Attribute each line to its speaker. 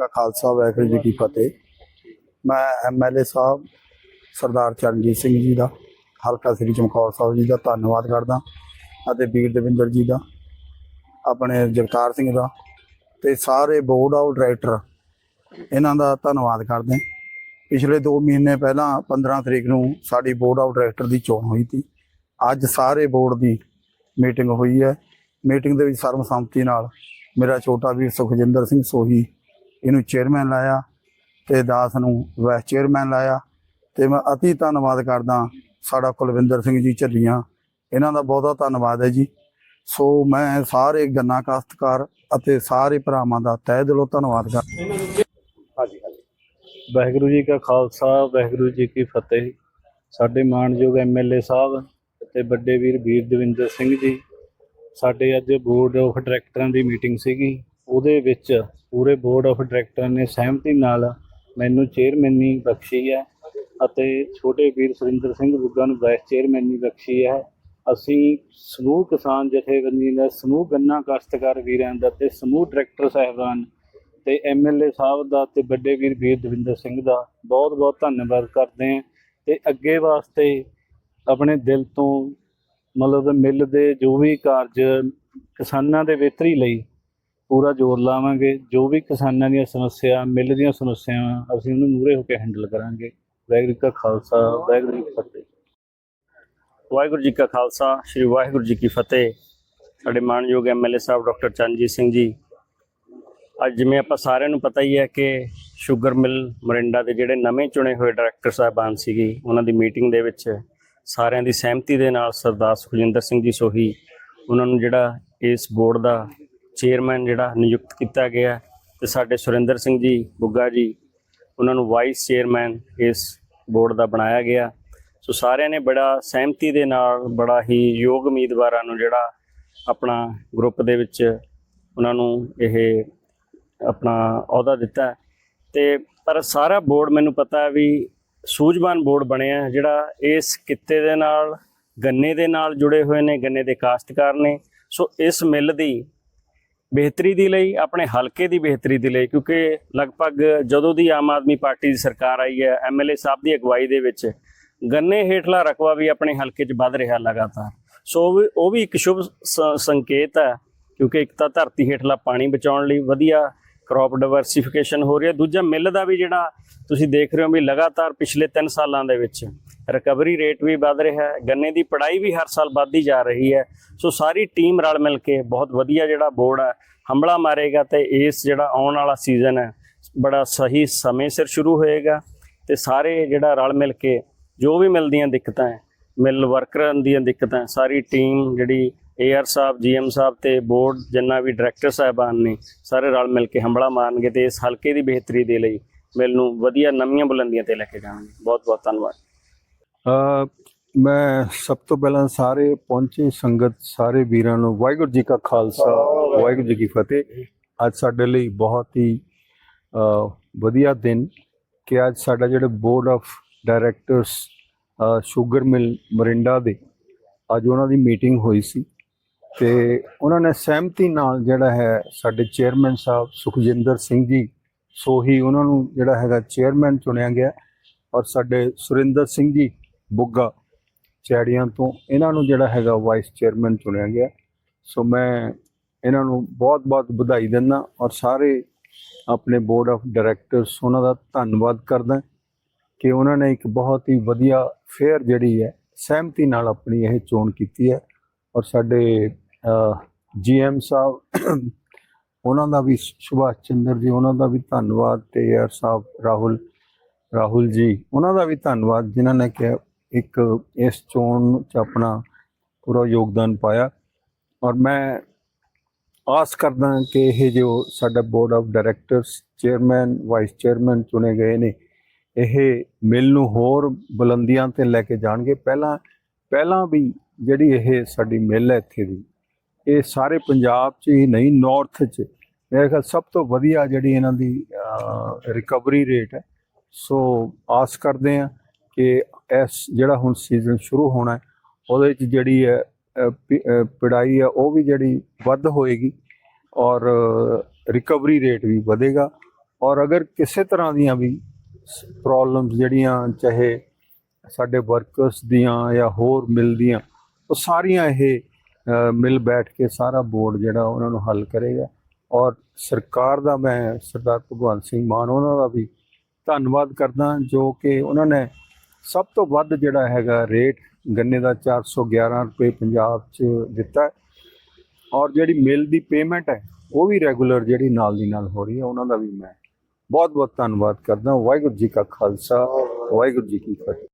Speaker 1: ਕਾ ਖਾਲਸਾ, ਵਾਹਿਗੁਰੂ ਜੀ ਕੀ ਫਤਿਹ। ਮੈਂ ਐਮਐਲਏ ਸਾਹਿਬ, ਸਰਦਾਰ ਚਰਨਜੀਤ ਸਿੰਘ ਜੀ ਦਾ, ਹਲਕਾ ਸ੍ਰੀ ਚਮਕੌਰ ਸਾਹਿਬ ਜੀ ਦਾ ਧੰਨਵਾਦ ਕਰਦਾ ਅਤੇ ਵੀਰ ਦਵਿੰਦਰ ਜੀ ਦਾ, ਆਪਣੇ ਜਗਤਾਰ ਸਿੰਘ ਦਾ ਤੇ ਸਾਰੇ ਬੋਰਡ ਆਫ ਡਾਇਰੈਕਟਰ, ਇਹਨਾਂ ਦਾ ਧੰਨਵਾਦ ਕਰਦੇ ਪਿਛਲੇ 2 ਮਹੀਨੇ ਪਹਿਲਾਂ 15 ਤਰੀਕ ਨੂੰ ਸਾਡੀ ਬੋਰਡ ਆਫ ਡਾਇਰੈਕਟਰ ਦੀ ਚੋਣ ਹੋਈ ਸੀ। ਅੱਜ ਸਾਰੇ ਬੋਰਡ ਦੀ ਮੀਟਿੰਗ ਹੋਈ ਹੈ। ਮੀਟਿੰਗ ਦੇ ਵਿੱਚ ਸਰਬਸੰਮਤੀ ਨਾਲ ਮੇਰਾ ਛੋਟਾ ਵੀਰ ਸੁਖਜਿੰਦਰ ਸਿੰਘ ਸੋਹੀ ਇਹਨੂੰ ਚੇਅਰਮੈਨ ਲਾਇਆ ਤੇ ਦਾਸ ਨੂੰ ਵਾਈਸ ਚੇਅਰਮੈਨ ਲਾਇਆ ਤੇ ਮੈਂ ਅਤੀ ਧੰਨਵਾਦ ਕਰਦਾ ਸਾਡਾ ਕੁਲਵਿੰਦਰ ਸਿੰਘ ਜੀ ਝੱਲੀਆਂ। ਇਹਨਾਂ ਦਾ ਬਹੁਤਾ ਧੰਨਵਾਦ ਹੈ ਜੀ। ਸੋ ਮੈਂ ਸਾਰੇ ਗੰਨਾ ਕਾਸ਼ਤਕਾਰ ਅਤੇ ਸਾਰੇ ਭਰਾਵਾਂ ਦਾ ਤਹਿ ਦਿਲੋਂ ਧੰਨਵਾਦ ਕਰਦਾ
Speaker 2: ਹਾਂਜੀ ਹਾਂਜੀ। ਵਾਹਿਗੁਰੂ ਜੀ ਕਾ ਖਾਲਸਾ, ਵਾਹਿਗੁਰੂ ਜੀ ਕੀ ਫਤਿਹ। ਸਾਡੇ ਮਾਣਯੋਗ ਐਮਐਲਏ ਸਾਹਿਬ ਤੇ ਵੱਡੇ ਵੀਰ ਵੀਰ ਦਵਿੰਦਰ ਸਿੰਘ ਜੀ, ਸਾਡੇ ਅੱਜ ਬੋਰਡ ਆਫ ਡਾਇਰੈਕਟਰਾਂ ਦੀ ਮੀਟਿੰਗ ਸੀਗੀ। ਉਹਦੇ ਵਿੱਚ ਪੂਰੇ ਬੋਰਡ ਆਫ ਡਾਇਰੈਕਟਰਾਂ ਨੇ ਸਹਿਮਤੀ ਨਾਲ ਮੈਨੂੰ ਚੇਅਰਮੈਨੀ ਬਖਸ਼ੀ ਹੈ ਅਤੇ ਛੋਟੇ ਵੀਰ ਸੁਰਿੰਦਰ ਸਿੰਘ ਬੁੱਗਾ ਨੂੰ ਵਾਈਸ ਚੇਅਰਮੈਨੀ ਬਖਸ਼ੀ ਹੈ। ਅਸੀਂ ਸਮੂਹ ਕਿਸਾਨ ਜਥੇਬੰਦੀ ਦਾ, ਸਮੂਹ ਗੰਨਾ ਕਾਸ਼ਤਕਾਰ ਵੀਰਾਂ ਦਾ ਤੇ ਸਮੂਹ ਡਾਇਰੈਕਟਰ ਸਾਹਿਬਾਨ ਤੇ ਐਮਐਲਏ ਸਾਹਿਬ ਦਾ ਤੇ ਵੱਡੇ ਵੀਰ ਵੀਰ ਦਵਿੰਦਰ ਸਿੰਘ ਦਾ ਬਹੁਤ ਬਹੁਤ ਧੰਨਵਾਦ ਕਰਦੇ ਹਾਂ ਤੇ ਅੱਗੇ ਵਾਸਤੇ ਆਪਣੇ ਦਿਲ ਤੋਂ ਮਤਲਬ ਮਿਲ ਦੇ ਜੋ ਵੀ ਕਾਰਜ ਕਿਸਾਨਾਂ ਦੇ ਬਿਹਤਰੀ ਲਈ ਪੂਰਾ ਜ਼ੋਰ ਲਾਵਾਂਗੇ। ਜੋ ਵੀ ਕਿਸਾਨਾਂ ਦੀਆਂ ਸਮੱਸਿਆ, ਮਿੱਲ ਦੀਆਂ ਸਮੱਸਿਆਵਾਂ, ਅਸੀਂ ਉਹਨੂੰ ਮੂਹਰੇ ਹੋ ਕੇ ਹੈਂਡਲ ਕਰਾਂਗੇ। ਵਾਹਿਗੁਰੂ ਜੀ ਕਾ ਖਾਲਸਾ, ਵਾਹਿਗੁਰੂ ਜੀ ਫਤਿਹ।
Speaker 3: ਵਾਹਿਗੁਰੂ ਜੀ ਕਾ ਖਾਲਸਾ, ਸ੍ਰੀ ਵਾਹਿਗੁਰੂ ਜੀ ਕੀ ਫਤਿਹ। ਸਾਡੇ ਮਾਣਯੋਗ ਐਮਐਲਏ ਸਾਹਿਬ ਡਾਕਟਰ ਚਰਨਜੀਤ ਸਿੰਘ ਜੀ, ਅੱਜ ਜਿਵੇਂ ਆਪਾਂ ਸਾਰਿਆਂ ਨੂੰ ਪਤਾ ਹੀ ਹੈ ਕਿ ਸ਼ੂਗਰ ਮਿਲ ਮਰਿੰਡਾ ਦੇ ਜਿਹੜੇ ਨਵੇਂ ਚੁਣੇ ਹੋਏ ਡਾਇਰੈਕਟਰ ਸਾਹਿਬਾਨ ਸੀਗੇ, ਉਹਨਾਂ ਦੀ ਮੀਟਿੰਗ ਦੇ ਵਿੱਚ ਸਾਰਿਆਂ ਦੀ ਸਹਿਮਤੀ ਦੇ ਨਾਲ ਸਰਦਾਰ ਸੁਖਜਿੰਦਰ ਸਿੰਘ ਜੀ ਸੋਹੀ, ਉਹਨਾਂ ਨੂੰ ਜਿਹੜਾ ਇਸ ਬੋਰਡ ਦਾ ਚੇਅਰਮੈਨ ਜਿਹੜਾ ਨਿਯੁਕਤ ਕੀਤਾ ਗਿਆ ਤੇ ਸਾਡੇ ਸੁਰਿੰਦਰ ਸਿੰਘ ਜੀ, ਬੁੱਗਾ ਜੀ, ਉਹਨਾਂ ਨੂੰ ਵਾਈਸ ਚੇਅਰਮੈਨ ਇਸ ਬੋਰਡ ਦਾ ਬਣਾਇਆ ਗਿਆ ਸੋ ਸਾਰਿਆਂ ਨੇ ਬੜਾ ਸਹਿਮਤੀ ਦੇ ਨਾਲ, ਬੜਾ ਹੀ ਯੋਗ ਉਮੀਦਵਾਰਾਂ ਨੂੰ ਜਿਹੜਾ ਆਪਣਾ ਗਰੁੱਪ ਦੇ ਵਿੱਚ ਉਹਨਾਂ ਨੂੰ ਇਹ ਆਪਣਾ ਅਹੁਦਾ ਦਿੱਤਾ ਹੈ। ਤੇ ਪਰ ਸਾਰਾ ਬੋਰਡ ਮੈਨੂੰ ਪਤਾ ਵੀ ਸੂਝਵਾਨ ਬੋਰਡ ਬਣਿਆ ਜਿਹੜਾ ਇਸ ਕਿੱਤੇ ਦੇ ਨਾਲ, ਗੰਨੇ ਦੇ ਨਾਲ ਜੁੜੇ ਹੋਏ ਨੇ, ਗੰਨੇ ਦੇ ਕਾਸ਼ਤਕਾਰ ਨੇ ਸੋ ਇਸ ਮਿੱਲ ਦੀ ਬਿਹਤਰੀ ਦੇ ਲਈ, ਆਪਣੇ ਹਲਕੇ ਦੀ ਬਿਹਤਰੀ ਦੇ ਲਈ, ਕਿਉਂਕਿ ਲਗਭਗ ਜਦੋਂ ਦੀ ਆਮ ਆਦਮੀ ਪਾਰਟੀ ਦੀ ਸਰਕਾਰ ਆਈ ਹੈ ਐਮਐਲਏ ਸਾਹਿਬ ਦੀ ਅਗਵਾਈ ਦੇ ਵਿੱਚ, ਗੰਨੇ ਹੇਠਲਾ ਰਕਬਾ ਵੀ ਆਪਣੇ ਹਲਕੇ 'ਚ ਵੱਧ ਰਿਹਾ ਲਗਾਤਾਰ। ਸੋ ਉਹ ਵੀ- ਉਹ ਵੀ ਇੱਕ ਸ਼ੁਭ ਸ- ਸੰਕੇਤ ਹੈ, ਕਿਉਂਕਿ ਇੱਕ ਤਾਂ ਧਰਤੀ ਹੇਠਲਾ ਪਾਣੀ ਬਚਾਉਣ ਲਈ ਵਧੀਆ ਕ੍ਰੌਪ ਡਾਈਵਰਸਿਫਿਕੇਸ਼ਨ ਹੋ ਰਹੀ। ਹੈ ਦੂਜਾ ਮਿੱਲ ਦਾ ਵੀ ਜਿਹੜਾ ਤੁਸੀਂ ਦੇਖ ਰਹੇ ਹੋ ਵੀ ਲਗਾਤਾਰ ਪਿਛਲੇ 3 ਸਾਲਾਂ ਦੇ ਵਿੱਚ ਰਿਕਵਰੀ ਰੇਟ ਵੀ ਵੱਧ ਰਿਹਾ ਹੈ, ਗੰਨੇ ਦੀ ਪੜਾਈ ਵੀ ਹਰ ਸਾਲ ਵੱਧਦੀ ਜਾ ਰਹੀ ਹੈ। ਸੋ ਸਾਰੀ ਟੀਮ ਰਲ ਮਿਲ ਕੇ ਬਹੁਤ ਵਧੀਆ ਜਿਹੜਾ ਬੋਰਡ ਹੈ ਹੰਬਲਾ ਮਾਰੇਗਾ ਤੇ ਇਸ ਜਿਹੜਾ ਆਉਣ ਵਾਲਾ ਸੀਜ਼ਨ ਹੈ, ਬੜਾ ਸਹੀ ਸਮੇਂ ਸਿਰ ਸ਼ੁਰੂ ਹੋਏਗਾ ਤੇ ਸਾਰੇ ਜਿਹੜਾ ਰਲ ਮਿਲ ਕੇ ਜੋ ਵੀ ਮਿਲਦੀਆਂ ਦਿੱਕਤਾਂ ਮਿਲ ਵਰਕਰਾਂ ਦੀਆਂ ਦਿੱਕਤਾਂ, ਸਾਰੀ ਟੀਮ ਜਿਹੜੀ ਏਆਰ ਸਾਹਿਬ ਜੀਐਮ ਸਾਹਿਬ ਤੇ ਬੋਰਡ ਜਿੰਨਾ ਵੀ ਡਾਇਰੈਕਟਰ ਸਾਹਿਬਾਨ ਨੇ, ਸਾਰੇ ਰਲ ਮਿਲ ਕੇ ਹੰਬਲਾ ਮਾਰਨਗੇ ਤੇ ਇਸ ਹਲਕੇ ਦੀ ਬਿਹਤਰੀ ਦੇ ਲਈ ਮਿਲ ਨੂੰ ਵਧੀਆ ਨਵੀਆਂ ਬੁਲੰਦੀਆਂ ਤੇ ਲੈ ਕੇ ਜਾਣਗੇ। ਬਹੁਤ ਬਹੁਤ ਧੰਨਵਾਦ।
Speaker 4: ਮੈਂ ਸਭ ਤੋਂ ਪਹਿਲਾਂ ਸਾਰੇ ਪਹੁੰਚੇ ਸੰਗਤ, ਸਾਰੇ ਵੀਰਾਂ ਨੂੰ ਵਾਹਿਗੁਰੂ ਜੀ ਕਾ ਖਾਲਸਾ, ਵਾਹਿਗੁਰੂ ਜੀ ਕੀ ਫਤਿਹ। ਅੱਜ ਸਾਡੇ ਲਈ ਬਹੁਤ ਹੀ ਵਧੀਆ ਦਿਨ ਕਿ ਅੱਜ ਸਾਡਾ ਜਿਹੜਾ board of directors sugar mill Morinda ਦੇ ਅੱਜ ਉਹਨਾਂ ਦੀ ਮੀਟਿੰਗ ਹੋਈ ਸੀ ਤੇ ਉਹਨਾਂ ਨੇ ਸਹਿਮਤੀ ਨਾਲ ਜਿਹੜਾ ਹੈ ਸਾਡੇ ਚੇਅਰਮੈਨ ਸਾਹਿਬ ਸੁਖਜਿੰਦਰ ਸਿੰਘ ਜੀ ਸੋਹੀ ਉਹਨਾਂ ਨੂੰ ਜਿਹੜਾ ਹੈਗਾ ਚੇਅਰਮੈਨ ਚੁਣਿਆ ਗਿਆ ਔਰ ਸਾਡੇ ਸੁਰਿੰਦਰ ਸਿੰਘ ਜੀ ਬੁੱਗਾ ਚੈੜੀਆਂ ਤੋਂ। ਇਹਨਾਂ ਨੂੰ ਜਿਹੜਾ ਹੈਗਾ ਵਾਈਸ ਚੇਅਰਮੈਨ ਚੁਣਿਆ ਗਿਆ। ਸੋ ਮੈਂ ਇਹਨਾਂ ਨੂੰ ਬਹੁਤ-ਬਹੁਤ ਵਧਾਈ ਦਿੰਦਾ ਔਰ ਸਾਰੇ ਆਪਣੇ ਬੋਰਡ ਆਫ ਡਾਇਰੈਕਟਰਸ ਉਹਨਾਂ ਦਾ ਧੰਨਵਾਦ ਕਰਦਾ ਕਿ ਉਹਨਾਂ ਨੇ ਇੱਕ ਬਹੁਤ ਹੀ ਵਧੀਆ ਫੇਅਰ ਜਿਹੜੀ ਹੈ, ਸਹਿਮਤੀ ਨਾਲ ਆਪਣੀ ਇਹ ਚੋਣ ਕੀਤੀ ਹੈ। ਔਰ ਸਾਡੇ ਜੀਐਮ ਸਾਹਿਬ, ਉਹਨਾਂ ਦਾ ਵੀ ਸੁਭਾਸ਼ ਚੰਦਰ ਜੀ, ਉਹਨਾਂ ਦਾ ਵੀ ਧੰਨਵਾਦ ਤੇ ਯਾਰ ਸਾਹਿਬ ਰਾਹੁਲ ਰਾਹੁਲ ਜੀ, ਉਹਨਾਂ ਦਾ ਵੀ ਧੰਨਵਾਦ ਜਿਨ੍ਹਾਂ ਨੇ ਕਿ ਇੱਕ ਇਸ ਚੋਣ ਚ ਆਪਣਾ ਪੂਰਾ ਯੋਗਦਾਨ ਪਾਇਆ। ਔਰ ਮੈਂ ਆਸ ਕਰਦਾ ਕਿ ਇਹ ਜੋ ਸਾਡਾ board of directors chairman vice chairman ਚੁਣੇ ਗਏ ਨੇ, ਇਹ ਮਿਲ ਨੂੰ ਹੋਰ ਬੁਲੰਦੀਆਂ ਤੇ ਲੈ ਕੇ ਜਾਣਗੇ। ਪਹਿਲਾਂ ਪਹਿਲਾਂ ਵੀ ਜਿਹੜੀ ਇਹ ਸਾਡੀ ਮਿਲ ਹੈ ਇੱਥੇ ਦੀ, ਇਹ ਸਾਰੇ ਪੰਜਾਬ 'ਚ ਹੀ ਨਹੀਂ ਨਾਰਥ 'ਚ। ਮੇਰੇ ਖਿਆਲ ਸਭ ਤੋਂ ਵਧੀਆ ਜਿਹੜੀ ਇਹਨਾਂ ਦੀ ਰਿਕਵਰੀ ਰੇਟ ਹੈ। ਸੋ ਆਸ ਕਰਦੇ ਹਾਂ ਕਿ ਇਸ ਜਿਹੜਾ ਹੁਣ ਸੀਜ਼ਨ ਸ਼ੁਰੂ ਹੋਣਾ ਹੈ ਉਹਦੇ ਵਿੱਚ ਜਿਹੜੀ ਹੈ ਅ, ਪਿੜਾਈ ਹੈ ਉਹ ਵੀ ਜਿਹੜੀ ਵੱਧ ਹੋਏਗੀ ਔਰ ਰਿਕਵਰੀ ਰੇਟ ਵੀ ਵਧੇਗਾ। ਔਰ ਅਗਰ ਕਿਸੇ ਤਰ੍ਹਾਂ ਦੀਆਂ ਵੀ ਪ੍ਰੋਬਲਮਸ ਜਿਹੜੀਆਂ ਚਾਹੇ ਸਾਡੇ ਵਰਕਰਸ ਦੀਆਂ ਜਾਂ ਹੋਰ ਮਿਲ ਦੀਆਂ ਉਹ ਸਾਰੀਆਂ ਇਹ ਮਿਲ ਬੈਠ ਕੇ ਸਾਰਾ ਬੋਰਡ ਜਿਹੜਾ ਉਹਨਾਂ ਨੂੰ ਹੱਲ ਕਰੇਗਾ। ਔਰ ਸਰਕਾਰ ਦਾ ਮੈਂ ਸਰਦਾਰ ਭਗਵੰਤ ਸਿੰਘ ਮਾਨ ਉਹਨਾਂ ਦਾ ਵੀ ਧੰਨਵਾਦ ਕਰਦਾ ਜੋ ਕਿ ਉਹਨਾਂ ਨੇ ਸਭ ਤੋਂ ਵੱਧ ਜਿਹੜਾ ਹੈਗਾ ਰੇਟ ਗੰਨੇ ਦਾ 411 ਰੁਪਏ ਪੰਜਾਬ 'ਚ ਦਿੱਤਾ ਹੈ। ਔਰ ਜਿਹੜੀ ਮਿਲ ਦੀ ਪੇਮੈਂਟ ਹੈ, ਉਹ ਵੀ ਰੈਗੂਲਰ ਜਿਹੜੀ ਨਾਲ ਦੀ ਨਾਲ ਹੋ ਰਹੀ ਹੈ, ਉਹਨਾਂ ਦਾ ਵੀ ਮੈਂ ਬਹੁਤ ਬਹੁਤ ਧੰਨਵਾਦ ਕਰਦਾ ਵਾਹਿਗੁਰੂ ਜੀ ਕਾ ਖਾਲਸਾ, ਵਾਹਿਗੁਰੂ ਜੀ ਕੀ ਫਤਿਹ।